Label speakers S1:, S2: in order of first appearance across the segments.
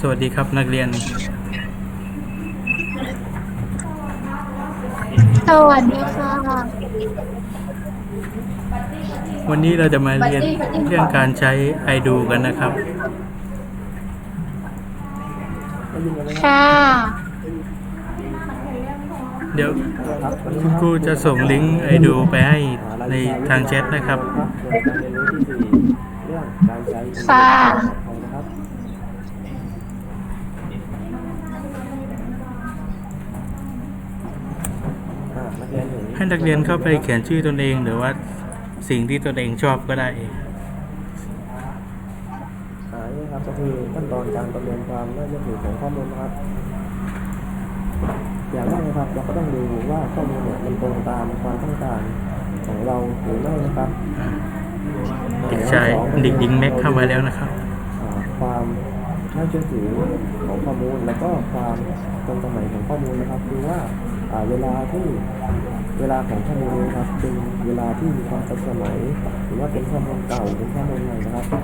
S1: สวัสดีครับนักเรียน
S2: สวัสดีค่ะ
S1: วันนี้เราจะมาเรียนเรื่องการใช้ไอดูกันนะครับ
S2: ค่ะ
S1: เดี๋ยวคุณครูจะส่งลิงก์ไอดูไปให้ในทางแชทนะครับ
S2: ค่ะ
S1: ให้นักเรียนเข้าไปเขียนชื่อตนเองหรือว่าสิ่งที่ตนเองชอบก็ได้
S3: อ่านี่ครับก็คือขั้นตอนการประเมินความน่าเชื่อถือของข้อมูลนะครับอย่างแรกนะครับเราก็ต้องดูว่าข้อมูลเนี่ยมันตรงตามความต้องการของเราหรือไม่นะครับ
S1: เด็กชายเด็กหญิงแม็กเข้ามาแล้วนะครับ
S3: ความน่าเชื่อถือของข้อมูลแล้วก็ความตรงสมัยของข้อมูลนะครับ คือว่าเวลาที่เวลาของข้อมูลนะครับเป็นเวลาที่มีความทันสมัยหรือว่าเป็นข้อมูลเก่าเป็นข้อมูลใหม่นะครับ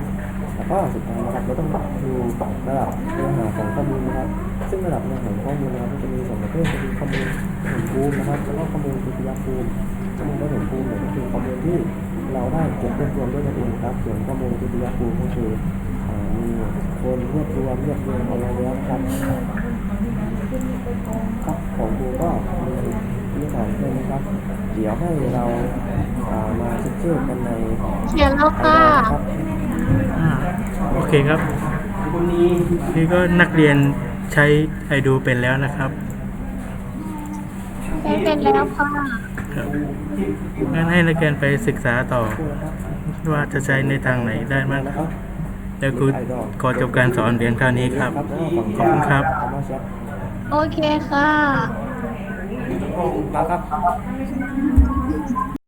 S3: แล้วก็สุดท้ายนะครับเราต้องดูระดับเนื้อหาของข้อมูลนะครับ ซึ่งระดับเนื้อหาของข้อมูลนะครับก็จะมีสองประเภทจะมีข้อมูลผลภูมินะครับแล้วก็ข้อมูลวิทยาภูมิข้อมูลผลภูมิเนี่ยก็คือข้อมูลที่ เราได้เก็บรวบรวมด้วยตนเองครับ ส่วนข้อมูลวิทยาภูมิก็คืออ่ามีคนรวบรวมเรียบเรียงเอาไว้แล้วครับครับของครูก็มีเรื่องของเช่นนะครับ เดี๋ยวให้เราอ่ามาเช็คชื่อกันใน
S2: เขียนแล้วค่ะ
S3: ครับ
S1: อ่าโอเคครับนี่ก็นักเรียนใช้ไอดูเป็นแล้วนะครับ
S2: ได้เป็นแล้วค่ะ
S1: ครับงั้นให้นักเรียนไปศึกษาต่อ ว่าจะใช้ในทางไหนได้บ้างครับเดี๋ยวครูขอจบการสอนเพียงเท่านี้ครับ ขอบคุณครับ
S2: โอเคค่ะ
S3: ครับ